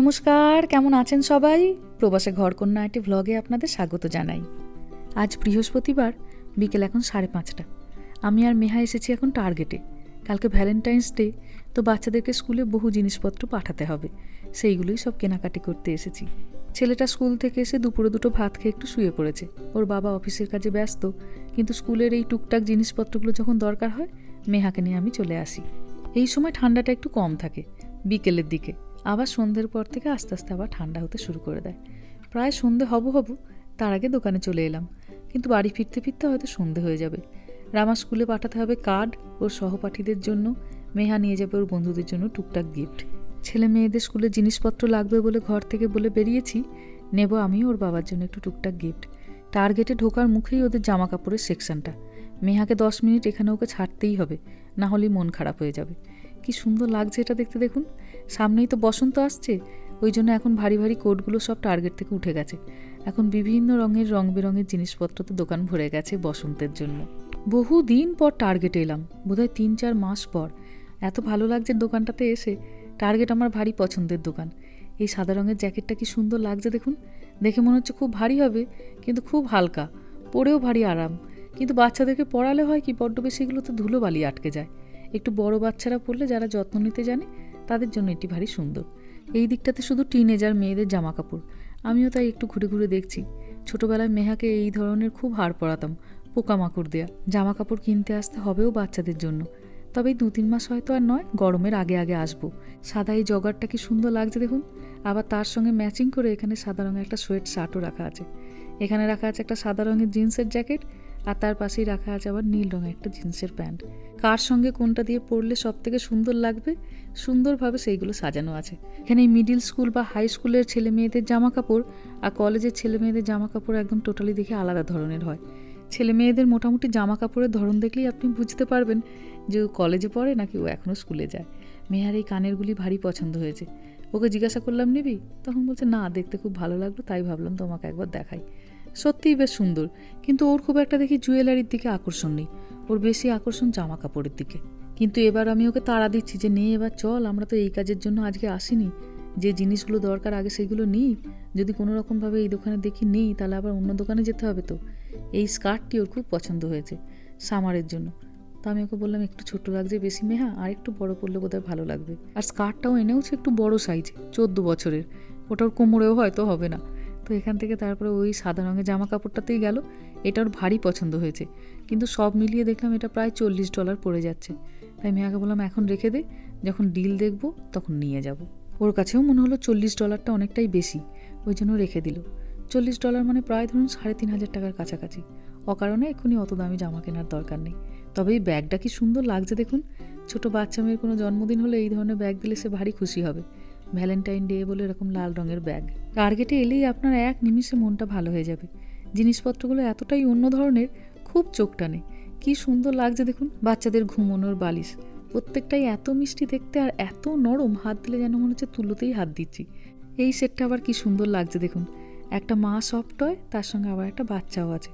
নমস্কার, কেমন আছেন সবাই? প্রবাসে ঘরকন্যা একটি ভ্লগে আপনাদের স্বাগত জানাই। আজ বৃহস্পতিবার, বিকেল এখন সাড়ে পাঁচটা। আমি আর মেহা এসেছি এখন টার্গেটে কালকে ভ্যালেন্টাইন্স ডে তো বাচ্চাদেরকে স্কুলে বহু জিনিসপত্র পাঠাতে হবে। সেইগুলোই সব কেনাকাটি করতে এসেছি। ছেলেটা স্কুল থেকে এসে দুপুরে দুটো ভাত খেয়ে একটু শুয়ে পড়েছে। ওর বাবা অফিসের কাজে ব্যস্ত, কিন্তু স্কুলের এই টুকটাক জিনিসপত্রগুলো যখন দরকার হয়, মেহাকে নিয়ে আমি চলে আসি। এই সময় ঠান্ডাটা একটু কম থাকে, বিকেলের দিকে। আবার সন্ধ্যের পর থেকে আস্তে আস্তে আবার ঠান্ডা হতে শুরু করে দেয়। প্রায় সন্ধে হব হব, তার আগে দোকানে চলে এলাম। কিন্তু বাড়ি ফিরতে ফিরতে হয়তো সন্ধে হয়ে যাবে। রামা স্কুলে পাঠাতে হবে কার্ড ওর সহপাঠীদের জন্য। মেহা নিয়ে যাবে ওর বন্ধুদের জন্য টুকটাক গিফট। ছেলে মেয়েদের স্কুলে জিনিসপত্র লাগবে বলে ঘর থেকে বলে বেরিয়েছি। নেব আমি ওর বাবার জন্য একটু টুকটাক গিফট। টার্গেটে ঢোকার মুখেই ওদের জামা কাপড়ের সেকশনটা। মেহাকে দশ মিনিট এখানে ওকে ছাড়তেই হবে, না হলেই মন খারাপ হয়ে যাবে। কি সুন্দর লাগছে এটা দেখতে দেখুন। সামনেই তো বসন্ত আসছে, ওই জন্য এখন ভারী ভারী কোটগুলো সব টার্গেট থেকে উঠে গেছে। এখন বিভিন্ন রঙের রং বেরঙের জিনিসপত্র তো দোকান ভরে গেছে বসন্তের জন্য। বহু দিন পর টার্গেটে এলাম, বোধহয় তিন চার মাস পর। এত ভালো লাগছে দোকানটাতে এসে, টার্গেট আমার ভারী পছন্দের দোকান। এই সাদা রঙের জ্যাকেটটা কি সুন্দর লাগছে দেখুন। দেখে মনে হচ্ছে খুব ভারী হবে, কিন্তু খুব হালকা, পরেও ভারী আরাম। কিন্তু বাচ্চাদেরকে পড়ালে হয় কি, বড্ড বেশি এগুলোতে ধুলো বালি আটকে যায়। একটু বড় বাচ্চারা পড়লে যারা যত্ন নিতে জানে, তাদের জন্য এটি ভারী সুন্দর। এই দিকটাতে শুধু টিনেজার মেয়েদের জামা কাপড় আমিও তাই একটু ঘুরে ঘুরে দেখছি। ছোটবেলায় মেহাকে এই ধরনের খুব হাড় পরাতাম, পোকামাকড় দেয়া। জামা কাপড় কিনতে আসতে হবেও বাচ্চাদের জন্য। তবে দু তিন মাস হয়তো আর নয়, গরমের আগে আগে আসব। সাদা এই জগারটা কি সুন্দর লাগছে দেখুন। আবার তার সঙ্গে ম্যাচিং করে এখানে সাদা রঙের একটা সোয়েট শার্টও রাখা আছে। এখানে রাখা আছে একটা সাদা রঙের জিন্সের জ্যাকেট আর তার পাশেই রাখা আছে আবার নীল রঙের একটা জিন্সের প্যান্ট। কার সঙ্গে কোনটা দিয়ে পরলে সব থেকে সুন্দর লাগবে? সুন্দরভাবে সেইগুলো সাজানো আছে। এখানে মিডিল স্কুল বা হাই স্কুলের ছেলে মেয়েদের জামা কাপড় আর কলেজের ছেলে মেয়েদের জামা কাপড় একদম টোটালি দেখে আলাদা ধরনের হয়। ছেলে মেয়েদের মোটামুটি জামা কাপড়ের ধরন দেখলেই আপনি বুঝতে পারবেন যে ও কলেজে পড়ে নাকি ও এখনও স্কুলে যায়। মেহার এই কানেরগুলি ভারী পছন্দ হয়েছে। ওকে জিজ্ঞাসা করলাম, নিবি? তখন বলছে, না, দেখতে খুব ভালো লাগল, তাই ভাবলাম তোমাকে একবার দেখাই। সত্যিই বেশ সুন্দর। কিন্তু ওর খুব একটা দেখি জুয়েলারির দিকে আকর্ষণ নেই। ওর বেশি আকর্ষণ জামা কাপড়ের দিকে। কিন্তু এবার আমি ওকে তাড়া দিচ্ছি যে, নে এবার চল, আমরা তো এই কাজের জন্য আজকে আসিনি। যে জিনিসগুলো দরকার আগে সেগুলো নিই। যদি কোনো রকমভাবে এই দোকানে দেখি নেই, তাহলে আবার অন্য দোকানে যেতে হবে তো? এই স্কার্টটি ওর খুব পছন্দ হয়েছে, সামারের জন্য। তো আমি ওকে বললাম, একটু ছোট লাগছে বেশি মেহা আর একটু বড় পড়লে বোধহয় ভালো লাগবে। আর স্কার্টটাও এনেওছে একটু বড় সাইজ, চোদ্দ বছরের। ওটা ওর কোমরেও হয়তো হবে না। তো এখান থেকে তারপরে ওই সাদা রঙের জামা কাপড়টাতেই গেল। এটা ওর ভারী পছন্দ হয়েছে। কিন্তু সব মিলিয়ে দেখলাম এটা প্রায় চল্লিশ ডলার পড়ে যাচ্ছে। তাই মেয়াকে বললাম, এখন রেখে দে, যখন ডিল দেখব তখন নিয়ে যাব। ওর কাছেও মনে হলো চল্লিশ ডলারটা অনেকটাই বেশি, ওই জন্য রেখে দিল। চল্লিশ ডলার মানে প্রায় ধরুন সাড়ে তিন হাজার টাকার কাছাকাছি। অকারণে এক্ষুনি অত দামি জামা কেনার দরকার নেই। তবে এই ব্যাগটা কি সুন্দর লাগছে দেখুন। ছোট বাচ্চা মেয়ের কোনো জন্মদিন হলে এই ধরনের ব্যাগ দিলে সে ভারী খুশি হবে। ভ্যালেন্টাইন ডে বলে এরকম লাল রঙের ব্যাগ। টার্গেটে এলেই আপনার এক নিমিষে মনটা ভালো হয়ে যাবে। জিনিসপত্রগুলো এতটাই অন্য ধরনের, খুব চোখ টানে। কি সুন্দর লাগছে দেখুন, বাচ্চাদের ঘুমোনোর বালিশ। প্রত্যেকটাই এত মিষ্টি দেখতে আর এত নরম, হাত দিলে যেন মনে হচ্ছে তুলোতেই হাত দিচ্ছি। এই সেটটা আবার কি সুন্দর লাগছে দেখুন। একটা মা সফট হয় তার সঙ্গে আবার একটা বাচ্চাও আছে।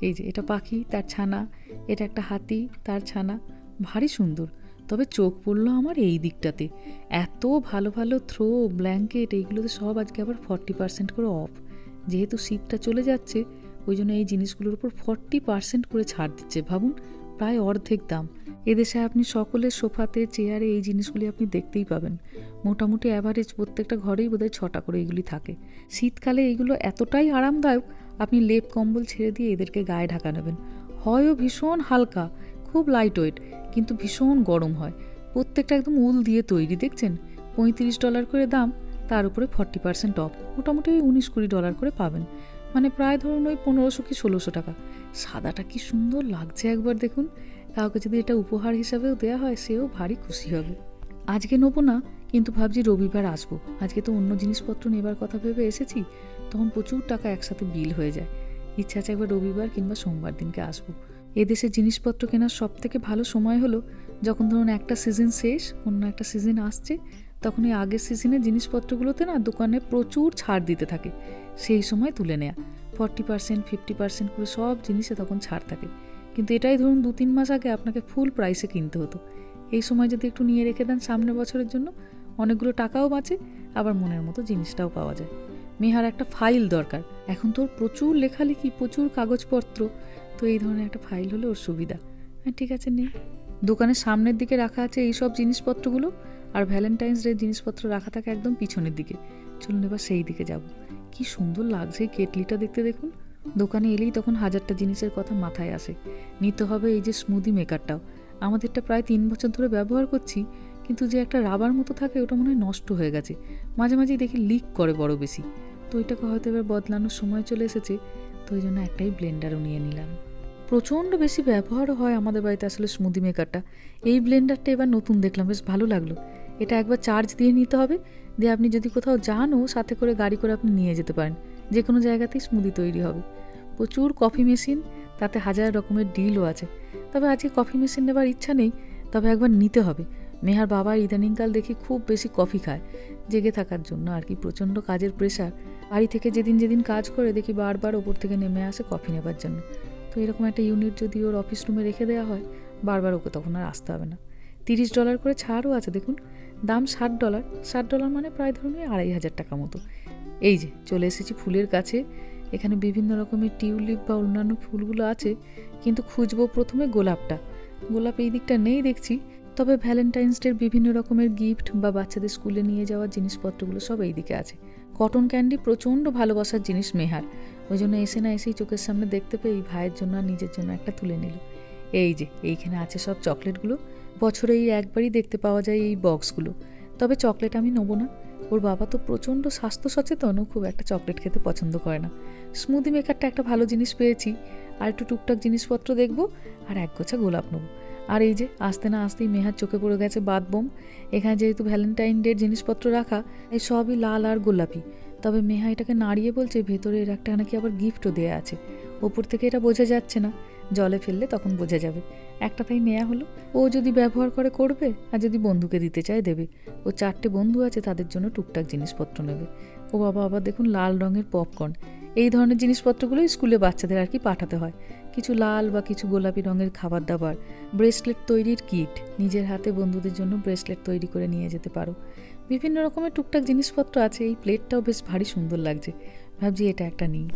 এই যে, এটা পাখি, তার ছানা, এটা একটা হাতি, তার ছানা। ভারী সুন্দর। তবে চোখ পড়ল আমার এই দিকটাতে। এত ভালো ভালো থ্রো ব্ল্যাঙ্কেট এইগুলোতে সব আজকে আবার ফর্টি পার্সেন্ট করে অফ যেহেতু শীতটা চলে যাচ্ছে, ওই জন্য এই জিনিসগুলোর উপর ফর্টি পার্সেন্ট করে ছাড় দিচ্ছে। ভাবুন, প্রায় অর্ধেক দাম। এদেশে আপনি সকলের সোফাতে, চেয়ারে এই জিনিসগুলি আপনি দেখতেই পাবেন। মোটামুটি অ্যাভারেজ প্রত্যেকটা ঘরেই বোধহয় ছটা করে এইগুলি থাকে। শীতকালে এইগুলো এতটাই আরামদায়ক, আপনি লেপ কম্বল ছেড়ে দিয়ে এদেরকে গায়ে ঢাকা নেবেন। হয়ও ভীষণ হালকা খুব লাইট ওয়েট কিন্তু ভীষণ গরম হয়। প্রত্যেকটা একদম উল দিয়ে তৈরি, দেখছেন? পঁয়ত্রিশ ডলার করে দাম, তার উপরে ফর্টি পার্সেন্ট অফ মোটামুটি ওই উনিশ কুড়ি ডলার করে পাবেন। মানে প্রায় ধরুন ওই পনেরোশো কি ষোলোশো টাকা। সাদাটা কি সুন্দর লাগছে একবার দেখুন। কাউকে যদি এটা উপহার হিসাবেও দেওয়া হয়, সেও ভারী খুশি হবে। আজকে নেব না, কিন্তু ভাবছি রবিবার আসব। আজকে তো অন্য জিনিসপত্র নেবার কথা ভেবে এসেছি, তখন প্রচুর টাকা একসাথে বিল হয়ে যায়। ইচ্ছা আছে একবার রবিবার কিংবা সোমবার দিনকে আসব। এদেশে জিনিসপত্র কেনার সব থেকে ভালো সময় হলো যখন ধরুন একটা সিজন শেষ, অন্য একটা সিজন আসছে, তখন এই আগের সিজনে জিনিসপত্রগুলোতে না দোকানে প্রচুর ছাড় দিতে থাকে। সেই সময় তুলে নেয়া। ফর্টি পার্সেন্ট ফিফটি পার্সেন্ট করে সব জিনিসে তখন ছাড় থাকে। কিন্তু এটাই ধরুন দু তিন মাস আগে আপনাকে ফুল প্রাইসে কিনতে হতো। এই সময় যদি একটু নিয়ে রেখে দেন সামনের বছরের জন্য, অনেকগুলো টাকাও বাঁচে, আবার মনের মতো জিনিসটাও পাওয়া যায়। মেহার একটা ফাইল দরকার। এখন তোর প্রচুর লেখালেখি, প্রচুর কাগজপত্র তো এই ধরনের একটা ফাইল হলে ওর সুবিধা। হ্যাঁ ঠিক আছে, নেই। দোকানের সামনের দিকে রাখা আছে এই সব জিনিসপত্রগুলো, আর ভ্যালেন্টাইন্স ডে জিনিসপত্র রাখা থাকে একদম পিছনের দিকে। চলুন এবার সেই দিকে যাব। কি সুন্দর লাগছে এই কেটলিটা দেখতে দেখুন। দোকানে এলেই তখন হাজারটা জিনিসের কথা মাথায় আসে। নিতে হবে এই যে স্মুদি মেকারটাও আমাদেরটা প্রায় তিন বছর ধরে ব্যবহার করছি, কিন্তু যে একটা রাবার মতো থাকে ওটা মনে হয় নষ্ট হয়ে গেছে। মাঝে মাঝেই দেখি লিক করে বড় বেশি। তো ওইটাকে হয়তো এবার বদলানোর সময় চলে এসেছে। তো ওই জন্য একটাই ব্লেন্ডারও নিয়ে নিলাম। প্রচণ্ড বেশি ব্যবহারও হয় আমাদের বাড়িতে আসলে স্মুদি মেকারটা এই ব্লেন্ডারটা এবার নতুন দেখলাম, বেশ ভালো লাগল। এটা একবার চার্জ দিয়ে নিতে হবে, দিয়ে আপনি যদি কোথাও যানও, সাথে করে গাড়ি করে আপনি নিয়ে যেতে পারেন। যে কোনো জায়গাতেই স্মুদি তৈরি হবে। প্রচুর কফি মেশিন তাতে হাজার রকমের ডিলও আছে। তবে আজকে কফি মেশিন নেবার ইচ্ছা নেই, তবে একবার নিতে হবে। মেহার বাবার ইদানিংকাল দেখি খুব বেশি কফি খায়, জেগে থাকার জন্য আর কি। প্রচণ্ড কাজের প্রেশার বাড়ি থেকে যেদিন যেদিন কাজ করে দেখি বারবার ওপর থেকে নেমে আসে কফি নেবার জন্য। তো এরকম একটা ইউনিট যদি ওর অফিস রুমে রেখে দেওয়া হয়, বারবার ওকে তখন আর আসতে হবে না। তিরিশ ডলার করে ছাড়ও আছে, দেখুন। দাম ষাট ডলার ষাট ডলার মানে প্রায় ধরুন আড়াই হাজার টাকা মতো। এই যে, চলে এসেছি ফুলের কাছে এখানে বিভিন্ন রকমের টিউলিপ বা অন্যান্য ফুলগুলো আছে, কিন্তু খুঁজবো প্রথমে গোলাপটা। গোলাপ এই দিকটা নেই দেখছি। তবে ভ্যালেন্টাইন্স ডের বিভিন্ন রকমের গিফট বা বাচ্চাদের স্কুলে নিয়ে যাওয়ার জিনিসপত্রগুলো সব এই দিকে আছে। কটন ক্যান্ডি প্রচণ্ড ভালোবাসার জিনিস মেহার। ওই জন্য এসে না এসেই চোখের সামনে দেখতে পেয়ে এই ভাইয়ের জন্য আর নিজের জন্য একটা তুলে নিল। এই যে, এইখানে আছে সব চকলেটগুলো। বছরে এই একবারই দেখতে পাওয়া যায় এই বক্সগুলো তবে চকলেট আমি নেব না। ওর বাবা তো প্রচণ্ড স্বাস্থ্য সচেতন, ও খুব একটা চকলেট খেতে পছন্দ করে না। স্মুদি মেকারটা একটা ভালো জিনিস পেয়েছি। আর একটু টুকটাক জিনিসপত্র দেখব, আর এক গোছা গোলাপ নেব। আর এই যে, আসতে না আসতেই মেহার চোখে পড়ে গেছে বাদবোম এখানে যেহেতু ভ্যালেন্টাইন ডের জিনিসপত্র রাখা, এই সবই লাল আর গোলাপি। তবে মেহা এটাকে নাড়িয়ে বলছে, ভেতরে এর একটা নাকি আবার গিফটও দেওয়া আছে। ওপর থেকে এটা বোঝা যাচ্ছে না। জলে ফেললে তখন বোঝা যাবে। একটা তাই নেওয়া হলো। ও যদি ব্যবহার করে করবে, আর যদি বন্ধুকে দিতে চায় দেবে। ও চারটে বন্ধু আছে, তাদের জন্য টুকটাক জিনিসপত্র নেবে। ও বাবা, আবার দেখুন লাল রঙের পপকর্ন এই ধরনের জিনিসপত্রগুলো স্কুলে বাচ্চাদের আর কি পাঠাতে হয়। কিছু লাল বা কিছু গোলাপি রঙের খাবার দাবার, ব্রেসলেট তৈরির কিট, নিজের হাতে বন্ধুদের জন্য ব্রেসলেট তৈরি করে নিয়ে যেতে পারো। বিভিন্ন রকমের টুকটাক জিনিসপত্র আছে, এই প্লেটটাও বেশ ভারী সুন্দর লাগছে। ভাবছি এটা একটা নিই।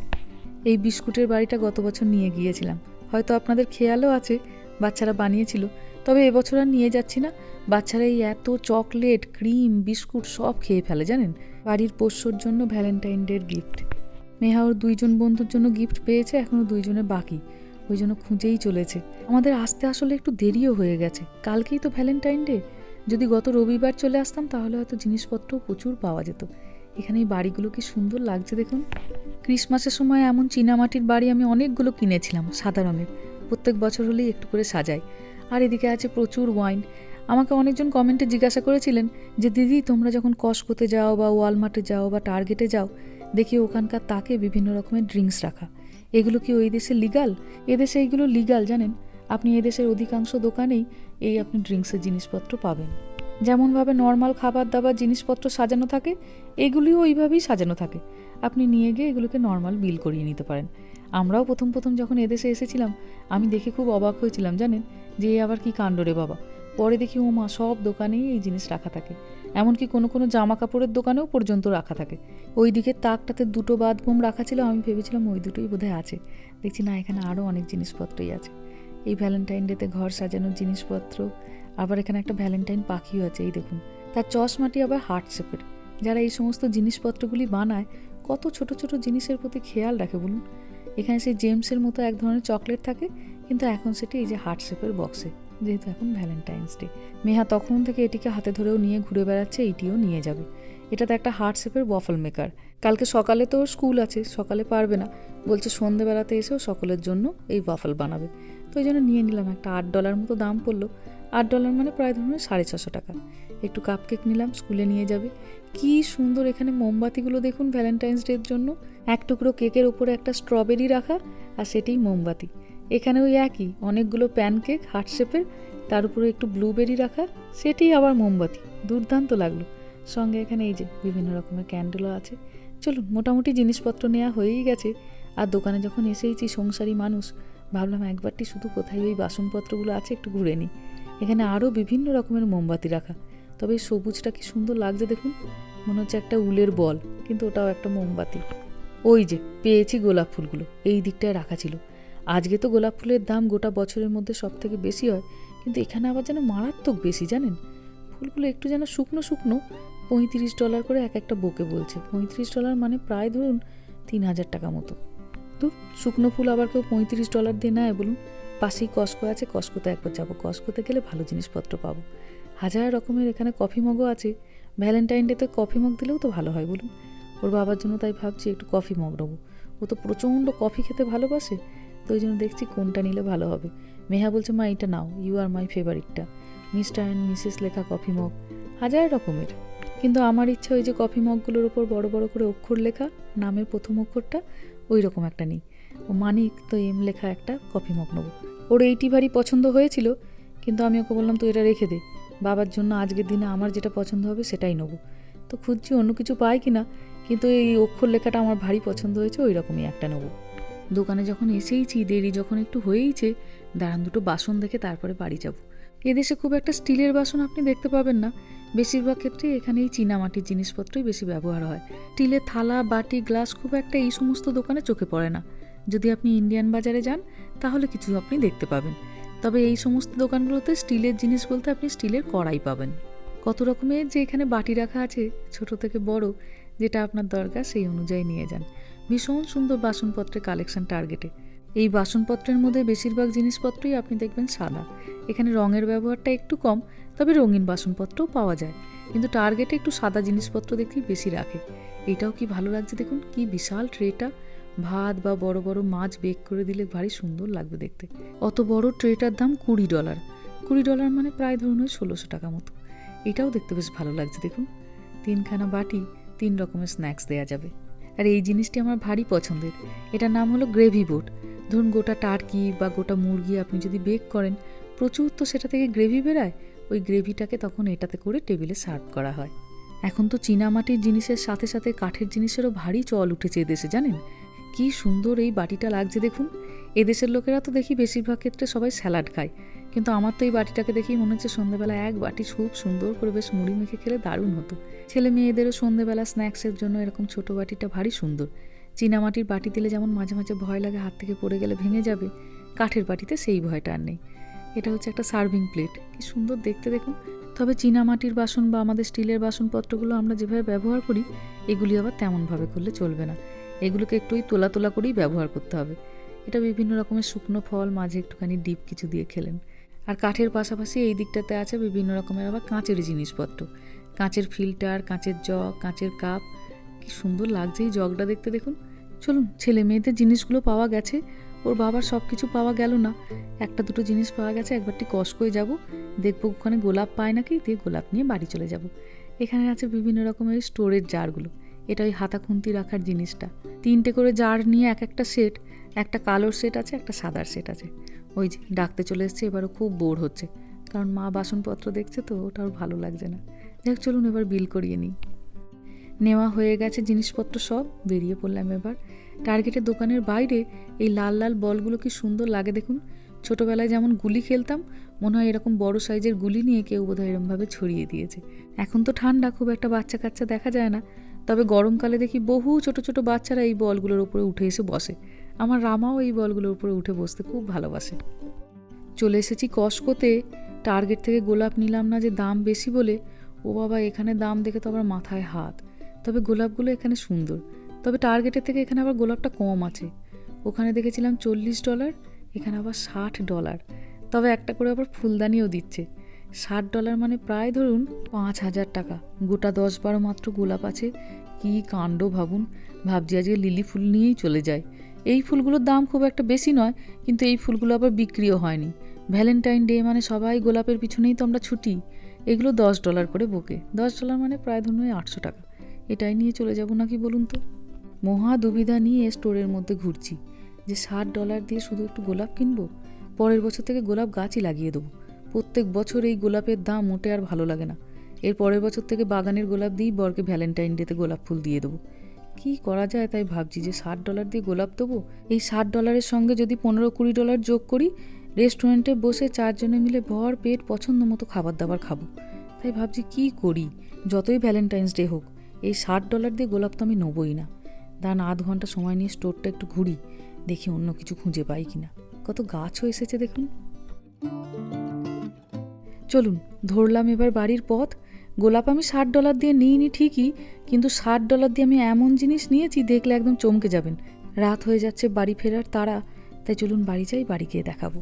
এই বিস্কুটের বাড়িটা গত বছর নিয়ে গিয়েছিলাম। হয়তো আপনাদের খেয়ালও আছে, বাচ্চারা বানিয়েছিল। তবে এবছর আর নিয়ে যাচ্ছি না। বাচ্চারা এই এত চকলেট, ক্রিম, বিস্কুট সব খেয়ে ফেলে, জানেন? বাড়ির পোষ্যর জন্য ভ্যালেন্টাইন ডের গিফট। মেহা ওর দুইজন বন্ধুর জন্য গিফট পেয়েছে এখনও দুইজনের বাকি। ওই জন্য খুঁজেই চলেছে। আমাদের আসতে আসলে একটু দেরিও হয়ে গেছে। কালকেই তো ভ্যালেন্টাইন ডে যদি গত রবিবার চলে আসতাম, তাহলে হয়তো জিনিসপত্রও প্রচুর পাওয়া যেত। এখানে এই বাড়িগুলো কি সুন্দর লাগছে দেখুন। ক্রিসমাসের সময় এমন চীনামাটির বাড়ি আমি অনেকগুলো কিনেছিলাম, সাদা রঙের। প্রত্যেক বছর হলেই একটু করে সাজাই। আর এদিকে আছে প্রচুর ওয়াইন। আমাকে অনেকজন কমেন্টে জিজ্ঞাসা করেছিলেন যে, দিদি, তোমরা যখন কসকোতে যাও বা ওয়ালমার্টে যাও বা টার্গেটে যাও দেখি ওখানকার তাকে বিভিন্ন রকমের ড্রিঙ্কস রাখা। এগুলো কি ওই দেশে লিগাল এদেশে এইগুলো লিগাল জানেন? আপনি এদেশের অধিকাংশ দোকানেই এই আপনি ড্রিঙ্কসের জিনিসপত্র পাবেন। যেমনভাবে নর্মাল খাবার দাবার জিনিসপত্র সাজানো থাকে, এগুলিও ওইভাবেই সাজানো থাকে। আপনি নিয়ে গিয়ে এগুলোকে নর্মাল বিল করিয়ে নিতে পারেন। আমরাও প্রথম প্রথম যখন এদেশে এসেছিলাম, আমি দেখে খুব অবাক হয়েছিলাম, জানেন? যে আবার কি কাণ্ড রে বাবা। পরে দেখি ও মা সব দোকানেই এই জিনিস রাখা থাকে। এমনকি কোনো কোনো জামা কাপড়ের দোকানেও পর্যন্ত রাখা থাকে। ওই দিকের তাকটাতে দুটো বাথরুম রাখা ছিল, আমি ভেবেছিলাম ওই দুটোই বোধহয় আছে। দেখছি না, এখানে আরও অনেক জিনিসপত্রই আছে। এই ভ্যালেন্টাইন ডেতে ঘর সাজানোর জিনিসপত্র, আবার এখানে একটা ভ্যালেন্টাইন পাখিও আছে, এই দেখুন। তার চশমাটি আবার হার্ট শেপের। যারা এই সমস্ত জিনিসপত্রগুলি বানায়, কত ছোট ছোট জিনিসের প্রতি খেয়াল রাখে বলুন? এখানে সেই জেমসের মতো এক ধরনের চকলেট থাকে, কিন্তু এখন সেটি এই যে হার্ট শেপের বক্সে যেহেতু এখন ভ্যালেন্টাইন্স ডে মেহা তখন থেকে এটিকে হাতে ধরেও নিয়ে ঘুরে বেড়াচ্ছে, এটিও নিয়ে যাবে। এটাতে একটা হার্ট শেপের ওয়াফল মেকার কালকে সকালে তো স্কুল আছে, সকালে পারবে না। বলছে সন্ধেবেলাতে এসেও সকলের জন্য এই ওয়াফল বানাবে। তো ওই জন্য নিয়ে নিলাম, একটা আট ডলার মতো দাম পড়ল। আট ডলার মানে প্রায় ধরুন সাড়ে ছশো টাকা। একটু কাপ কেক নিলাম স্কুলে নিয়ে যাবে। কি সুন্দর এখানে মোমবাতিগুলো দেখুন ভ্যালেন্টাইন্স ডের জন্য। এক টুকরো কেকের ওপরে একটা স্ট্রবেরি রাখা, আর সেটিই মোমবাতি। এখানে ওই একই, অনেকগুলো প্যানকেক হার্ট শেপের তার উপরে একটু ব্লুবেরি রাখা, সেটি আবার মোমবাতি, দুর্দান্ত লাগল। সঙ্গে এখানে এই যে বিভিন্ন রকমের ক্যান্ডেলও আছে। চলুন, মোটামুটি জিনিসপত্র নেওয়া হয়েই গেছে। আর দোকানে যখন এসেইছি সংসারী মানুষ, ভাবলাম একবারটি শুধু কোথায় ওই বাসনপত্রগুলো আছে একটু ঘুরে নিই। এখানে আরও বিভিন্ন রকমের মোমবাতি রাখা। তবে সবুজটা কি সুন্দর লাগছে দেখুন। মনে হচ্ছে একটা উলের বল, কিন্তু ওটাও একটা মোমবাতি। ওই যে, পেয়েছি গোলাপ ফুলগুলো, এই দিকটায় রাখা ছিল। আজকে তো গোলাপ ফুলের দাম গোটা বছরের মধ্যে সব থেকে বেশি হয়, কিন্তু এখানে আবার যেন মারাত্মক বেশি জানেন? ফুলগুলো একটু যেন শুকনো শুকনো, পঁয়ত্রিশ ডলার করে এক একটা বোকে বলছে। পঁয়ত্রিশ ডলার মানে প্রায় ধরুন তিন হাজার টাকা মতো। তো শুকনো ফুল আবার কেউ পঁয়ত্রিশ ডলার দিয়ে নেয় বলুন। পাশেই কস্কো আছে, কস্কোতে একবার যাব। কস্কোতে গেলে ভালো জিনিসপত্র পাবো। হাজার রকমের এখানে কফি মগও আছে। ভ্যালেন্টাইন ডেতে কফি মগ দিলেও তো ভালো হয় বলুন। ওর বাবার জন্য তাই ভাবছি একটু কফি মগ নেব। ও তো প্রচণ্ড কফি খেতে ভালোবাসে। তো ওই জন্য দেখছি কোনটা নিলে ভালো হবে। মেহা বলছে, মা এটা নাও। ইউ আর মাই ফেভারিটটা মিস্টার অ্যান্ড মিসেস লেখা কফি মগ, হাজার রকমের। কিন্তু আমার ইচ্ছা ওই যে কফি মগগুলোর ওপর বড় বড় করে অক্ষর লেখা, নামের প্রথম অক্ষরটা ওই রকম একটা নেই। ও মানিক তো এম লেখা একটা কফি মগ নেব। ওর এইটি ভারী পছন্দ হয়েছিল, কিন্তু আমি ওকে বললাম, তো এটা রেখে দে। বাবার জন্য আজকের দিনে আমার যেটা পছন্দ হবে সেটাই নেব। তো খুঁজছি অন্য কিছু পাই কি না কিন্তু এই অক্ষর লেখাটা আমার ভারী পছন্দ হয়েছে ওই রকমই একটা নেব। দোকানে যখন এসেইছি, দেরি যখন একটু হয়েইছে, দাঁড়ান দুটো বাসন দেখে তারপরে বাড়ি যাব। এদেশে খুব একটা স্টিলের বাসন আপনি দেখতে পাবেন না। বেশিরভাগ ক্ষেত্রে এখানে এই চীনামাটির জিনিসপত্রই বেশি ব্যবহার হয়। স্টিলের থালা, বাটি, গ্লাস খুব একটা এই সমস্ত দোকানে চোখে পড়ে না। যদি আপনি ইন্ডিয়ান বাজারে যান, তাহলে কিছু আপনি দেখতে পাবেন। তবে এই সমস্ত দোকানগুলোতে স্টিলের জিনিস বলতে আপনি স্টিলের কড়াই পাবেন। কত রকমের যে এখানে বাটি রাখা আছে, ছোট থেকে বড়, যেটা আপনার দরকার সেই অনুযায়ী নিয়ে যান। ভীষণ সুন্দর বাসনপত্রের কালেকশন টার্গেটে এই বাসনপত্রের মধ্যে বেশিরভাগ জিনিসপত্রই আপনি দেখবেন সাদা। এখানে রঙের ব্যবহারটা একটু কম, তবে রঙিন বাসনপত্রও পাওয়া যায়। কিন্তু টার্গেটে একটু সাদা জিনিসপত্র দেখলেই বেশি রাখে। এটাও কি ভালো লাগছে দেখুন? কি বিশাল ট্রেটা ভাত বা বড় বড় মাছ বেক করে দিলে ভারী সুন্দর লাগবে দেখতে। অত বড় ট্রেটার দাম কুড়ি ডলার কুড়ি ডলার মানে প্রায় ধরুন ওই ষোলোশো টাকা মতো। এটাও দেখতে বেশ ভালো লাগছে দেখুন। তিনখানা বাটি, তিন রকমের স্ন্যাক্স দেওয়া যাবে। আর এই জিনিসটি আমার ভারী পছন্দের। এটার নাম হলো গ্রেভি বোট। ধরুন গোটা টার্কি বা গোটা মুরগি আপনি যদি বেক করেন, প্রচুর তো সেটা থেকে গ্রেভি বেরায়। ওই গ্রেভিটাকে তখন এটাতে করে টেবিলে সার্ভ করা হয়। এখন তো চীনামাটির জিনিসের সাথে সাথে কাঠের জিনিসেরও ভারী চল উঠেছে এদেশে জানেন? কি সুন্দর এই বাটিটা লাগছে, দেখুন। এদেশের লোকেরা তো দেখি বেশিরভাগ ক্ষেত্রে সবাই স্যালাড খায়। কিন্তু আমার তো এই বাটিটাকে দেখেই মনে হচ্ছে সন্ধ্যেবেলা এক বাটি খুব সুন্দর করে বেশ মুড়ি মেখে খেলে দারুণ হতো। ছেলে মেয়েদেরও সন্ধ্যেবেলা স্ন্যাক্সের জন্য এরকম ছোট বাটিটা ভারী সুন্দর। চীনামাটির বাটি দিলে যেমন মাঝে মাঝে ভয় লাগে, হাত থেকে পড়ে গেলে ভেঙে যাবে, কাঠের বাটিতে সেই ভয়টা আর নেই। এটা হচ্ছে একটা সার্ভিং প্লেট। কি সুন্দর দেখতে দেখুন। তবে চীনামাটির বাসন বা আমাদের স্টিলের বাসনপত্রগুলো আমরা যেভাবে ব্যবহার করি, এগুলি আবার তেমনভাবে করলে চলবে না। এগুলোকে একটু তোলা তোলা করেই ব্যবহার করতে হবে। এটা বিভিন্ন রকমের শুকনো ফল, মাঝে একটুখানি ডিপ কিছু দিয়ে খেলেন। আর কাঠের পাশাপাশি এই দিকটাতে আছে বিভিন্ন রকমের আবার কাঁচের জিনিসপত্র। কাঁচের ফিল্টার, কাঁচের জগ, কাঁচের কাপ। কি সুন্দর লাগছে এই জগটা দেখতে দেখুন। চলুন, ছেলে মেয়েদের জিনিসগুলো পাওয়া গেছে। ওর বাবার সব কিছু পাওয়া গেল না। একটা দুটো জিনিস পাওয়া গেছে একবারটি কসকয়ে যাব। দেখব ওখানে গোলাপ পায় নাকি? দিয়ে গোলাপ নিয়ে বাড়ি চলে যাব। এখানে আছে বিভিন্ন রকমের স্টোরেজ জারগুলো। এটা ওই হাতা খুন্তি রাখার জিনিসটা। তিনটে করে জার নিয়ে এক একটা সেট, একটা কালোর সেট আছে, একটা সাদার সেট আছে। ওই যে ডাকতে চলে এসছে, এবারও খুব বোর হচ্ছে। কারণ মা বাসনপত্র দেখছে তো, ওটা ওর ভালো লাগছে না। দেখ চলুন এবার বিল করিয়ে নিই। নেওয়া হয়ে গেছে জিনিসপত্র সব, বেরিয়ে পড়লাম এবার। টার্গেটের দোকানের বাইরে এই লাল লাল বলগুলো কি সুন্দর লাগে দেখুন। ছোটোবেলায় যেমন গুলি খেলতাম, মনে হয় এরকম বড় সাইজের গুলি নিয়ে কেউ বোধহয় এরমভাবে ছড়িয়ে দিয়েছে। এখন তো ঠান্ডা, খুব একটা বাচ্চা কাচ্চা দেখা যায় না। তবে গরমকালে দেখি বহু ছোট ছোট বাচ্চারা এই বলগুলোর উপরে উঠে এসে বসে। আমার রামাও এই বলগুলোর উপরে উঠে বসতে খুব ভালোবাসে। চলে এসেছি কসকোতে, টার্গেট থেকে গোলাপ নিলাম না যে দাম বেশি বলে, ও বাবা এখানে দাম দেখে তো আবার মাথায় হাত। তবে গোলাপগুলো এখানে সুন্দর, তবে টার্গেটের থেকে এখানে আবার গোলাপটা কম আছে। ওখানে দেখেছিলাম চল্লিশ ডলার, এখানে আবার ষাট ডলার, তবে একটা করে আবার ফুলদানিও দিচ্ছে। ষাট ডলার মানে প্রায় ধরুন পাঁচ হাজার টাকা, গোটা দশ বারো মাত্র গোলাপ আছে, কি কাণ্ড ভাবুন, ভাবছি আজকে লিলি ফুল নিয়েই চলে যায়। এই ফুলগুলোর দাম খুব একটা বেশি নয়, কিন্তু এই ফুলগুলো আবার বিক্রিও হয়নি। ভ্যালেন্টাইন ডে মানে সবাই গোলাপের পিছনেই তো আমরা ছুটি। এগুলো দশ ডলার করে বোকে। দশ ডলার মানে প্রায় ধরুন আটশো টাকা। এটাই নিয়ে চলে যাব নাকি বলুন তো? মহা দুবিধা নিয়ে স্টোরের মধ্যে ঘুরছি যে ষাট ডলার দিয়ে শুধু একটু গোলাপ কিনবো, পরের বছর থেকে গোলাপ গাছই লাগিয়ে দেবো। প্রত্যেক বছর এই গোলাপের দাম মোটে আর ভালো লাগে না। এর পরের বছর থেকে বাগানের গোলাপ দিয়েই বরকে ভ্যালেন্টাইন ডেতে গোলাপ ফুল দিয়ে দেবো। কি করা যায় তাই ভাবছি যে ষাট ডলার দিয়ে গোলাপ দেবো এই ষাট ডলারের সঙ্গে যদি পনেরো কুড়ি ডলার যোগ করি, রেস্টুরেন্টে বসে চারজনে মিলে ভর পেট পছন্দ মতো খাবার দাবার খাব। তাই ভাবছি কি করি? যতই ভ্যালেন্টাইন্স ডে হোক, এই ষাট ডলার দিয়ে গোলাপ তো আমি নেবই না। দাঁড়ান, আধ ঘণ্টা সময় নিয়ে স্টোরটা একটু ঘুরি, দেখি অন্য কিছু খুঁজে পাই কিনা। কত গাছও এসেছে দেখুন। চলুন, ধরলাম এবার বাড়ির পথ। গোলাপ আমি ষাট ডলার দিয়ে নিইনি ঠিকই, কিন্তু ষাট ডলার দিয়ে আমি এমন জিনিস নিয়েছি, দেখলে একদম চমকে যাবেন। রাত হয়ে যাচ্ছে, বাড়ি ফেরার তারা তাই চলুন বাড়ি যাই, বাড়ি গিয়ে দেখাবো।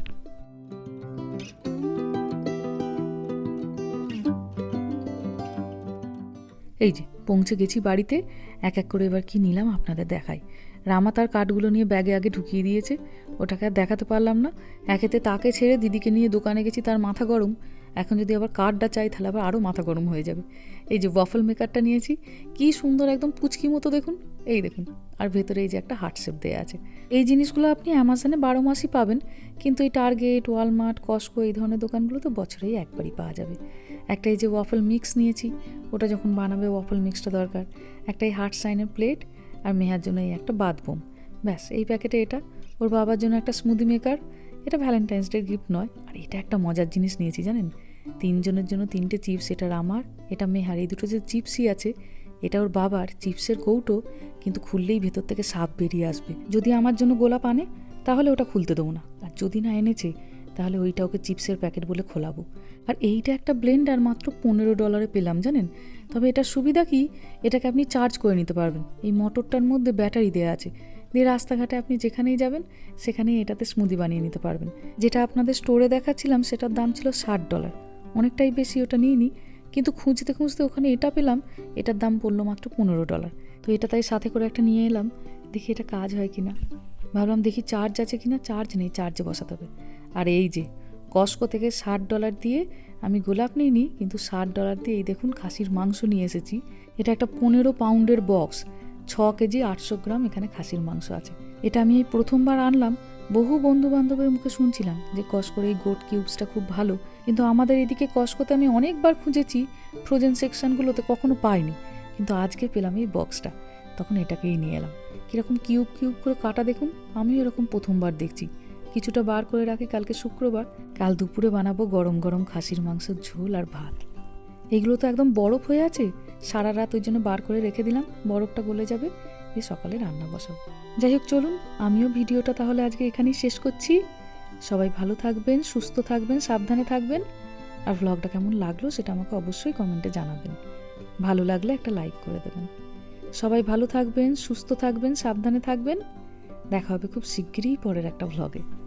এই যে, পৌঁছে গেছি বাড়িতে, এক এক করে এবার কি নিলাম আপনাদের দেখাই। রামা তার কাঠগুলো নিয়ে ব্যাগে আগে ঢুকিয়ে দিয়েছে, ওটাকে আর দেখাতে পারলাম না। একেতে তাকে ছেড়ে দিদিকে নিয়ে দোকানে গেছি, তার মাথা গরম। এখন যদি আবার কার্ডটা চাই, তাহলে আবার আরও মাথা গরম হয়ে যাবে। এই যে ওয়াফল মেকারটা নিয়েছি, কি সুন্দর একদম পুচকি মতো দেখুন। এই দেখুন, আর ভেতরে এই যে একটা হার্ট শেপ দেওয়া আছে। এই জিনিসগুলো আপনি অ্যামাজনে বারো মাসই পাবেন, কিন্তু এই টার্গেট ওয়ালমার্ট কস্কো এই ধরনের দোকানগুলো তো বছরেই একবারই পাওয়া যাবে। একটা এই যে ওয়াফল মিক্স নিয়েছি, ওটা যখন বানাবে ওয়াফল মিক্সটা দরকার। একটা এই হার্ট সাইনের প্লেট আর মেহার জন্য এই একটা বাথবোম ব্যাস, এই প্যাকেটে এটা। ওর বাবার জন্য একটা স্মুদি মেকার এটা ভ্যালেন্টাইন্স ডে গিফট নয়, আর এটা একটা মজার জিনিস নিয়েছি জানেন। তিনজনের জন্য তিনটে চিপস এটার আমার, এটা মেহার এই দুটো যে চিপসই আছে, এটা ওর বাবার চিপসের কৌটো, কিন্তু খুললেই ভেতর থেকে সাপ বেরিয়ে আসবে। যদি আমার জন্য গোলাপ আনে, তাহলে ওটা খুলতে দেবো না। আর যদি না এনেছে, তাহলে ওইটা ওকে চিপসের প্যাকেট বলে খোলাবো। আর এইটা একটা ব্লেন্ডার মাত্র পনেরো ডলারে পেলাম জানেন। তবে এটার সুবিধা কি? এটাকে আপনি চার্জ করে নিতে পারবেন। এই মোটরটার মধ্যে ব্যাটারি দেওয়া আছে। দিয়ে রাস্তাঘাটে আপনি যেখানেই যাবেন, সেখানেই এটাতে স্মুদি বানিয়ে নিতে পারবেন। যেটা আপনাদের স্টোরে দেখাচ্ছিলাম, সেটার দাম ছিল ষাট ডলার অনেকটাই বেশি ওটা নিয়ে নিই কিন্তু খুঁজতে খুঁজতে ওখানে এটা পেলাম, এটার দাম পড়ল মাত্র পনেরো ডলার তো এটা তাই সাথে করে একটা নিয়ে এলাম, দেখি এটা কাজ হয় কিনা। ভাবলাম দেখি চার্জ আছে কিনা চার্জ নেই চার্জে বসাতে হবে। আর এই যে কস্কো থেকে ষাট ডলার দিয়ে আমি গোলাপ নিইনি, কিন্তু ষাট ডলার দিয়ে এই দেখুন খাসির মাংস নিয়ে এসেছি। এটা একটা পনেরো পাউন্ডের বক্স ছ কেজি আটশো গ্রাম এখানে খাসির মাংস আছে। এটা আমি এই প্রথমবার আনলাম। বহু বন্ধু বান্ধবের মুখে শুনছিলাম যে কস্কোর এই গোট কিউবসটা খুব ভালো। কিন্তু আমাদের এদিকে কস্কোতে আমি অনেকবার খুঁজেছি, ফ্রোজেন সেকশনগুলোতে কখনো পাইনি। কিন্তু আজকে পেলাম এই বক্সটা। তখন এটাকেই নিয়ে এলাম। কীরকম কিউব কিউব করে কাটা দেখুন, আমিও এরকম প্রথমবার দেখছি। কিছুটা বার করে রাখি কালকে শুক্রবার। কাল দুপুরে বানাবো গরম গরম খাসির মাংসের ঝোল আর ভাত। এগুলো তো একদম বরফ হয়ে আছে। সারা রাত ওই জন্য বার করে রেখে দিলাম। বরফটা গলে যাবে। দিয়ে সকালে রান্না বসাবো। যাই হোক, চলুন। আমিও ভিডিওটা তাহলে আজকে এখানেই শেষ করছি। সবাই ভালো থাকবেন, সুস্থ থাকবেন, সাবধানে থাকবেন। আর ভ্লগটা কেমন লাগল সেটা আমাকে অবশ্যই কমেন্টে জানাবেন। ভালো লাগলে একটা লাইক করে দেবেন। সবাই ভালো থাকবেন, সুস্থ থাকবেন, সাবধানে থাকবেন। দেখা হবে খুব শিগগিরই পরের একটা ভ্লগে